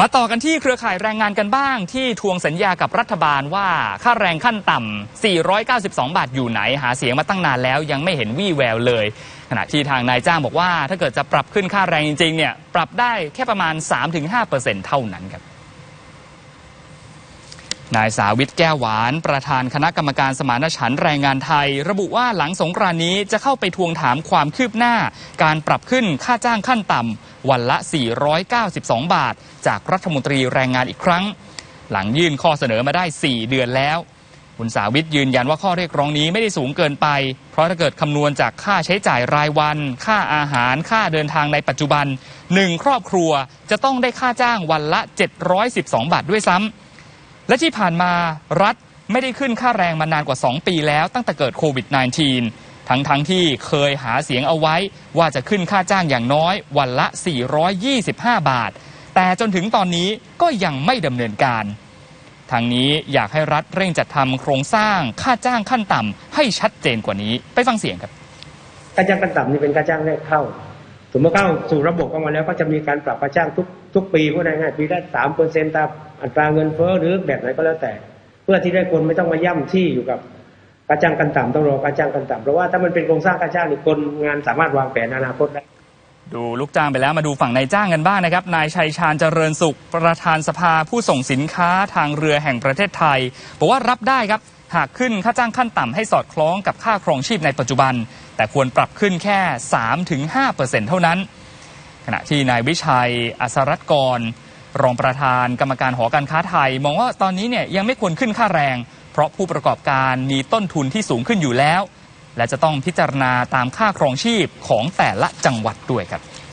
มาต่อกันที่เครือข่ายแรงงานกันบ้างที่ทวงสัญญากับรัฐบาลว่าค่าแรงขั้นต่ำ 492 บาทอยู่ไหน หาเสียงมาตั้งนานแล้วยังไม่เห็นวี่แววเลย ขณะที่ทางนายจ้างบอกว่า ถ้าเกิดจะปรับขึ้นค่าแรงจริงๆเนี่ยปรับได้แค่ประมาณ 3-5%เท่านั้นครับ นายสาวิตแก้วหวาน ประธานคณะกรรมการสมานฉันท์แรงงานไทย ระบุว่าหลังสงกรานนี้จะเข้าไปทวงถามความคืบหน้า การปรับขึ้นค่าจ้างขั้นต่ำวันละ 492 บาท จากรัฐมนตรีแรงงานอีกครั้ง หลังยื่นข้อเสนอมาได้ 4 เดือนแล้วคุณสาวิตยืนยันว่าข้อเรียกร้องนี้ไม่ได้สูงเกินไป เพราะถ้าเกิดคำนวณจากค่าใช้จ่ายรายวัน ค่าอาหาร ค่าเดินทางในปัจจุบันหนึ่งครอบครัวจะต้องได้ค่าจ้างวันละ 712 บาทด้วยซ้ำ และที่ผ่านมารัฐไม่ได้ขึ้นค่าแรงมานานกว่า 2 ปีแล้วตั้งแต่เกิดโควิด -19 ทั้งทั้งที่เคยหาเสียงเอาไว้ว่าจะขึ้นค่าจ้างอย่างน้อยวันละ 425 บาท แต่จนถึงตอนนี้ก็ยังไม่ดำเนินการทางนี้อยากให้รัฐเร่งจัดทำโครงสร้างค่าจ้างขั้นต่ำให้ชัดเจนกว่านี้ไปฟังเสียงครับ ค่าจ้างขั้นต่ำนี่เป็นค่าจ้างแรกเข้า สมมติเข้าสู่ระบบเข้ามาแล้วก็จะมีการปรับค่าจ้างทุกทุกปีก็ได้ง่ายๆปีละสามเปอร์เซ็นต์ตามอัตราเงินเฟ้อหรือแบบไหนก็แล้วแต่ เพื่อที่ได้คนไม่ต้องมาย่ำที่อยู่กับค่าจ้างขั้นต่ำต้องรอค่าจ้างขั้นต่ำเพราะว่าถ้ามันเป็นโครงสร้างค่าจ้างนี่คนงานสามารถวางแผนอนาคตได้ดูลูกจ้างไปแล้วมาดูฝั่งนายจ้างกันบ้างนะครับ นายชัยชาญเจริญสุข ประธานสภาผู้ส่งสินค้าทางเรือแห่งประเทศไทยบอกว่ารับได้ครับ หากขึ้นค่าจ้างขั้นต่ำให้สอดคล้องกับค่าครองชีพในปัจจุบัน แต่ควรปรับขึ้นแค่ 3-5%เท่านั้น ขณะที่นายวิชัยอัสรัตกร รองประธานกรรมการหอการค้าไทย มองว่าตอนนี้เนี่ยยังไม่ควรขึ้นค่าแรง เพราะผู้ประกอบการมีต้นทุนที่สูงขึ้นอยู่แล้ว และจะต้องพิจารณาตามค่าครองชีพของแต่ละจังหวัดด้วยครับ